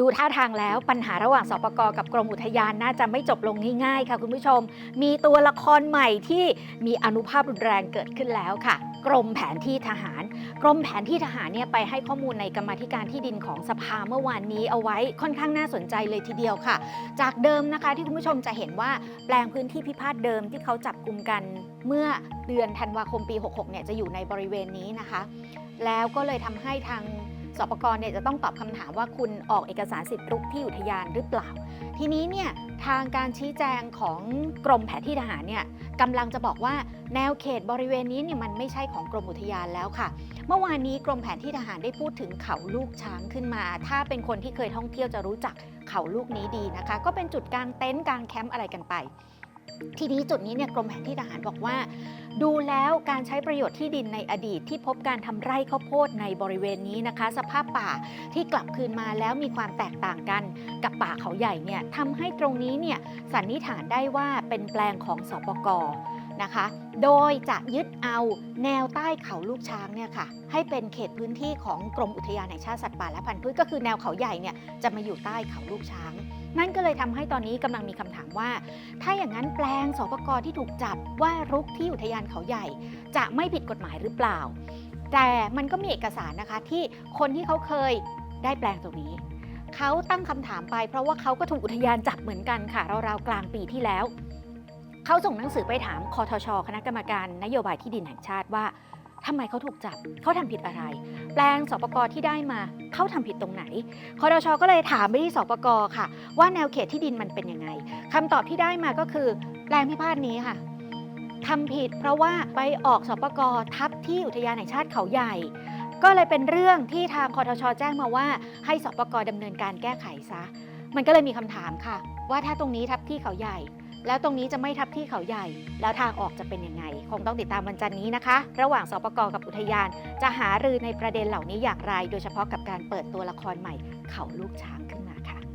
ดูท่าทางแล้วปัญหาระหว่างสปกกับกรมอุทยานน่าจะไม่จบลงง่ายๆค่ะคุณผู้ชม มีตัวละครใหม่ที่มีอนุภาพรุนแรงเกิดขึ้นแล้วค่ะ กรมแผนที่ทหาร กรมแผนที่ทหารเนี่ยไปให้ข้อมูลในกรรมธิการที่ดินของสภาเมื่อวานนี้เอาไว้ค่อนข้างน่าสนใจเลยทีเดียวค่ะ จากเดิมนะคะที่คุณผู้ชมจะเห็นว่าแปลงพื้นที่พิพาทเดิมที่เขาจับกลุ่มกันเมื่อเดือนธันวาคมปี 66 เนี่ยจะอยู่ในบริเวณนี้นะคะ แล้วก็เลยทำให้ทาง สปกรเนี่ยจะต้องตอบคำถามว่าคุณออกเอกสารสิทธิ์รุกที่อุทยานหรือเปล่า ทีนี้เนี่ยทางการชี้แจงของกรมแผนที่ทหารเนี่ยกำลังจะบอกว่าแนวเขตบริเวณนี้เนี่ยมันไม่ใช่ของกรมอุทยานแล้วค่ะ เมื่อวานนี้กรมแผนที่ทหารได้พูดถึงเขาลูกช้างขึ้นมา ถ้าเป็นคนที่เคยท่องเที่ยวจะรู้จักเขาลูกนี้ดีนะคะ ก็เป็นจุดกลางเต็นท์กลางแคมป์อะไรกันไป ทีนี้จุดนี้เนี่ยกรมแผนที่ทหารบอกว่า ดูแล้วการใช้ประโยชน์ที่ดินในอดีตที่พบการทำไร่ข้าวโพดในบริเวณนี้นะคะ สภาพป่าที่กลับคืนมาแล้วมีความแตกต่างกันกับป่าเขาใหญ่เนี่ยทำให้ตรงนี้เนี่ยสันนิษฐานได้ว่าเป็นแปลงของสปก นะคะ โดยจะยึดเอาแนวใต้เขาลูกช้างเนี่ยค่ะให้เป็นเขตพื้นที่ของกรมอุทยานแห่งชาติสัตว์ป่าและพันธุ์พืชก็คือแนวเขาใหญ่เนี่ยจะมาอยู่ใต้เขาลูกช้าง นั่นก็เลยทำให้ตอนนี้กำลังมีคำถามว่า ถ้าอย่างนั้นแปลงสปกรที่ถูกจับว่ารุกที่อุทยานเขาใหญ่ จะไม่ผิดกฎหมายหรือเปล่า แต่มันก็มีเอกสารนะคะที่คนที่เขาเคยได้แปลงตรงนี้เขาตั้งคำถามไปเพราะว่าเขาก็ถูกอุทยานจับเหมือนกันค่ะราวๆกลางปีที่แล้ว เขาส่งหนังสือไปถามคอทช คณะกรรมการนโยบายที่ดินแห่งชาติว่าทำไมเขาถูกจับเขาทำผิดอะไร แปลงสปกที่ได้มาเขาทำผิดตรงไหนคอทช ก็เลยถามไปที่สปกค่ะ ว่าแนวเขตที่ดินมันเป็นยังไงคำตอบที่ได้มาก็คือแปลงพิพาทนี้ค่ะทำผิดเพราะว่าไปออกสปกทับที่อุทยานแห่งชาติเขาใหญ่ ก็เลยเป็นเรื่องที่ทางคอทช แจ้งมาว่า ให้สปกดำเนินการแก้ไขซะ มันก็เลยมีคำถามค่ะ ว่าถ้าตรงนี้ทับที่เขาใหญ่ แล้วตรงนี้จะไม่ทับที่เขาใหญ่ แล้วทางออกจะเป็นยังไง คงต้องติดตามวันจันทร์นี้นะคะ ระหว่างสปกกับอุทยาน จะหารือในประเด็นเหล่านี้อย่างไร โดยเฉพาะกับการเปิดตัวละครใหม่ เขาลูกช้างขึ้นมาค่ะ